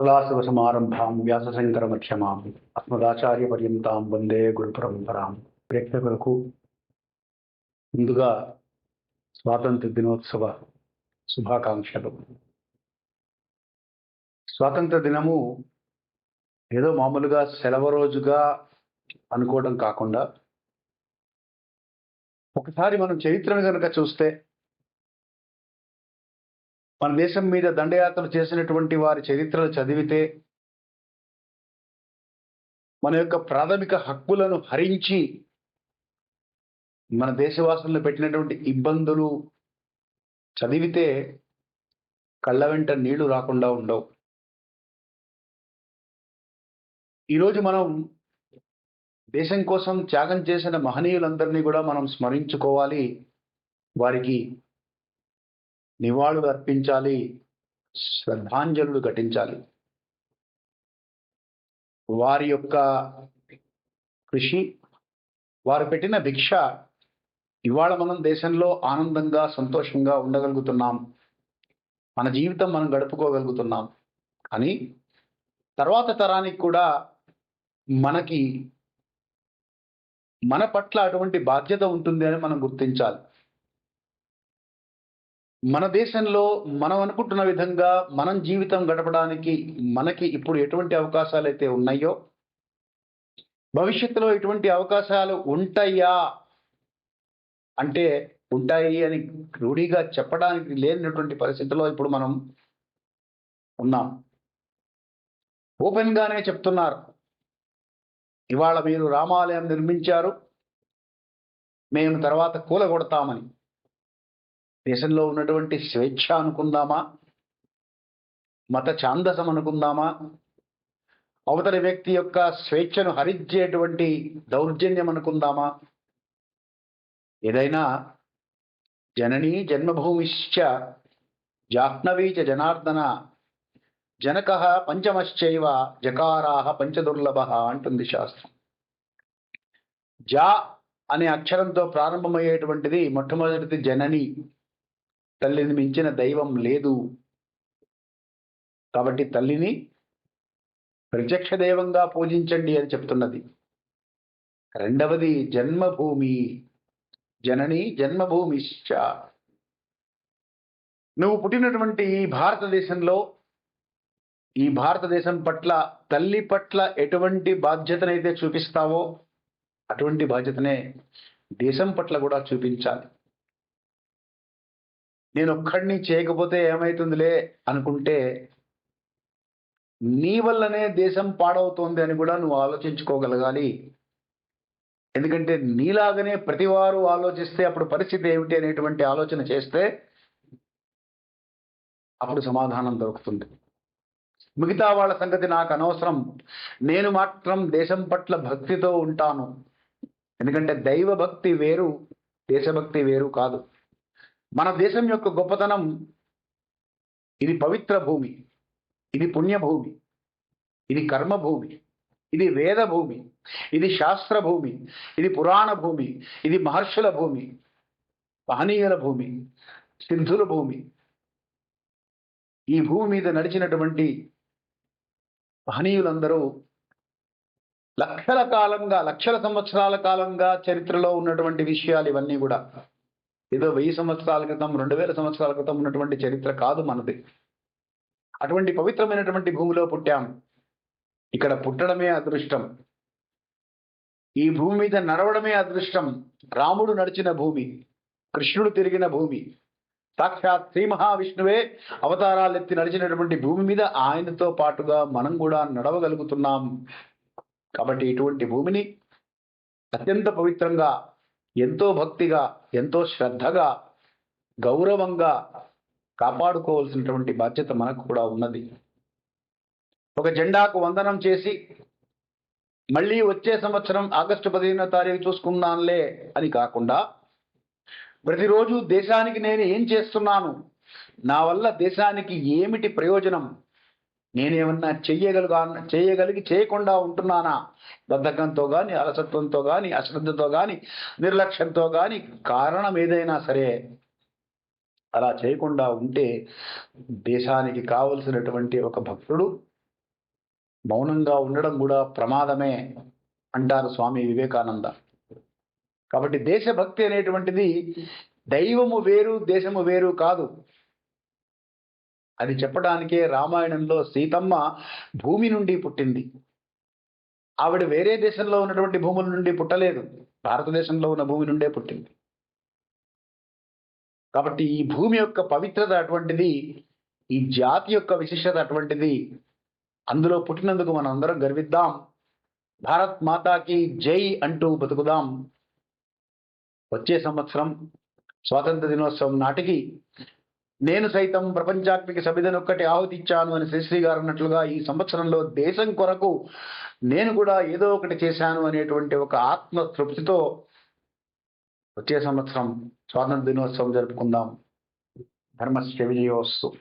కళాశివసమారంభాం వ్యాసశంకరమధ్యమాం అస్మదాచార్యపర్యంతాం వందే గురు పరంపరాం ప్రేక్షకులకు ముందుగా స్వాతంత్ర దినోత్సవ శుభాకాంక్షలు. స్వాతంత్ర దినము ఏదో మామూలుగా సెలవు రోజుగా అనుకోవడం కాకుండా ఒకసారి మనం చరిత్రను కనుక చూస్తే మన దేశం మీద దండయాత్రలు చేసినటువంటి వారి చరిత్రలు చదివితే మన యొక్క ప్రాథమిక హక్కులను హరించి మన దేశవాసులను పెట్టినటువంటి ఇబ్బందులు చదివితే కళ్ళ వెంట నీళ్ళు రాకుండా ఉండవు. ఈరోజు మనం దేశం కోసం త్యాగం చేసిన మహనీయులందరినీ కూడా మనం స్మరించుకోవాలి. వారికి నివాళులు అర్పించాలి శ్రద్ధాంజలులు ఘటించాలి. వారి యొక్క కృషి వారు పెట్టిన భిక్ష ఇవాళ మనం దేశంలో ఆనందంగా సంతోషంగా ఉండగలుగుతున్నాం. మన జీవితం మనం గడుపుకోగలుగుతున్నాం. కానీ తర్వాత తరానికి కూడా మనకి మన పట్ల అటువంటి బాధ్యత ఉంటుంది అని మనం గుర్తించాలి. మన దేశంలో మనం అనుకుంటున్న విధంగా మనం జీవితం గడపడానికి మనకి ఇప్పుడు ఎటువంటి అవకాశాలు అయితే ఉన్నాయో భవిష్యత్తులో ఎటువంటి అవకాశాలు ఉంటాయా అంటే ఉంటాయి అని రూఢిగా చెప్పడానికి లేనటువంటి పరిస్థితిలో ఇప్పుడు మనం ఉన్నాం. ఓపెన్గానే చెప్తున్నారు. ఇవాళ మీరు రామాలయం నిర్మించారు. మేము తర్వాత కూలగొడతామని. దేశంలో ఉన్నటువంటి స్వేచ్ఛ అనుకుందామా? మత ఛాందసం అనుకుందామా? అవతలి వ్యక్తి యొక్క స్వేచ్ఛను హరించేటువంటి దౌర్జన్యం అనుకుందామా? ఏదైనా జననీ జన్మభూమిశ్చ జాహ్నవీ చ జనార్దన జనక పంచమశ్చైవ జకారాహ పంచదుర్లభ అంటుంది శాస్త్రం. జా అనే అక్షరంతో ప్రారంభమయ్యేటువంటిది మొట్టమొదటిది జనని. తల్లిని మించిన దైవం లేదు. కాబట్టి తల్లిని ప్రత్యక్ష దైవంగా పూజించండి అని చెప్తున్నది. రెండవది జన్మభూమి. జనని జన్మభూమిశ్చ. నువ్వు పుట్టినటువంటి ఈ భారతదేశంలో ఈ భారతదేశం పట్ల తల్లి పట్ల ఎటువంటి బాధ్యతనైతే చూపిస్తావో అటువంటి బాధ్యతనే దేశం పట్ల కూడా చూపించాలి. నేను ఒక్కడిని చేయకపోతే ఏమవుతుందిలే అనుకుంటే నీ వల్లనే దేశం పాడవుతోంది అని కూడా నువ్వు ఆలోచించుకోగలగాలి. ఎందుకంటే నీలాగనే ప్రతివారు ఆలోచిస్తే అప్పుడు పరిస్థితి ఏమిటి అనేటువంటి ఆలోచన చేస్తే అప్పుడు సమాధానం దొరుకుతుంది. మిగతా వాళ్ళ సంగతి నాకు అనవసరం. నేను మాత్రం దేశం పట్ల భక్తితో ఉంటాను. ఎందుకంటే దైవ భక్తి వేరు దేశభక్తి వేరు కాదు. మన దేశం యొక్క గొప్పతనం ఇది పవిత్ర భూమి ఇది పుణ్యభూమి ఇది కర్మభూమి ఇది వేద భూమి ఇది శాస్త్ర భూమి ఇది పురాణ భూమి ఇది మహర్షుల భూమి మహనీయుల భూమి సిద్ధుల భూమి. ఈ భూమి మీద నడిచినటువంటి మహనీయులందరూ లక్షల కాలంగా లక్షల సంవత్సరాల కాలంగా చరిత్రలో ఉన్నటువంటి విషయాలు ఇవన్నీ కూడా. ఏదో వెయ్యి సంవత్సరాల క్రితం రెండు వేల సంవత్సరాల క్రితం ఉన్నటువంటి చరిత్ర కాదు మనది. అటువంటి పవిత్రమైనటువంటి భూమిలో పుట్టాం. ఇక్కడ పుట్టడమే అదృష్టం. ఈ భూమి మీద నడవడమే అదృష్టం. రాముడు నడిచిన భూమి కృష్ణుడు తిరిగిన భూమి. సాక్షాత్ శ్రీ మహావిష్ణువే అవతారాలు ఎత్తి నడిచినటువంటి భూమి మీద ఆయనతో పాటుగా మనం కూడా నడవగలుగుతున్నాం. కాబట్టి ఇటువంటి భూమిని అత్యంత పవిత్రంగా ఎంతో భక్తిగా ఎంతో శ్రద్ధగా గౌరవంగా కాపాడుకోవాల్సినటువంటి బాధ్యత మనకు కూడా ఉన్నది. ఒక జెండాకు వందనం చేసి మళ్ళీ వచ్చే సంవత్సరం ఆగస్టు పదిహేనో తారీఖు చూసుకుందాంలే అని కాకుండా ప్రతిరోజు దేశానికి నేను ఏం చేస్తున్నాను? నా వల్ల దేశానికి ఏమిటి ప్రయోజనం? నేనేమన్నా చెయ్యగలుగా చేయగలిగి చేయకుండా ఉంటున్నానా? బద్ధకంతో కానీ అలసత్వంతో కానీ అశ్రద్ధతో కానీ నిర్లక్ష్యంతో కానీ కారణం ఏదైనా సరే అలా చేయకుండా ఉంటే దేశానికి కావలసినటువంటి ఒక భక్తుడు మౌనంగా ఉండడం కూడా ప్రమాదమే అంటారు స్వామి వివేకానంద. కాబట్టి దేశభక్తి అనేటువంటిది దైవము వేరు దేశము వేరు కాదు. అది చెప్పడానికే రామాయణంలో సీతమ్మ భూమి నుండి పుట్టింది. ఆవిడ వేరే దేశంలో ఉన్నటువంటి భూముల నుండి పుట్టలేదు. భారతదేశంలో ఉన్న భూమి నుండే పుట్టింది. కాబట్టి ఈ భూమి యొక్క పవిత్రత అటువంటిది ఈ జాతి యొక్క విశిష్టత అటువంటిది అందులో పుట్టినందుకు మనం అందరం గర్విద్దాం. భారత్ మాతాకి జై అంటూ బతుకుదాం. వచ్చే సంవత్సరం స్వాతంత్ర దినోత్సవం నాటికి నేను సైతం ప్రపంచాత్మిక సభ్యుదనొక్కటి ఆహుతిచ్చాను అని శ్రీశ్రీ గారు అన్నట్లుగా ఈ సంవత్సరంలో దేశం కొరకు నేను కూడా ఏదో ఒకటి చేశాను అనేటువంటి ఒక ఆత్మ తృప్తితో వచ్చే సంవత్సరం స్వాతంత్ర దినోత్సవం జరుపుకుందాం. ధర్మశ్చ విజయోస్తు.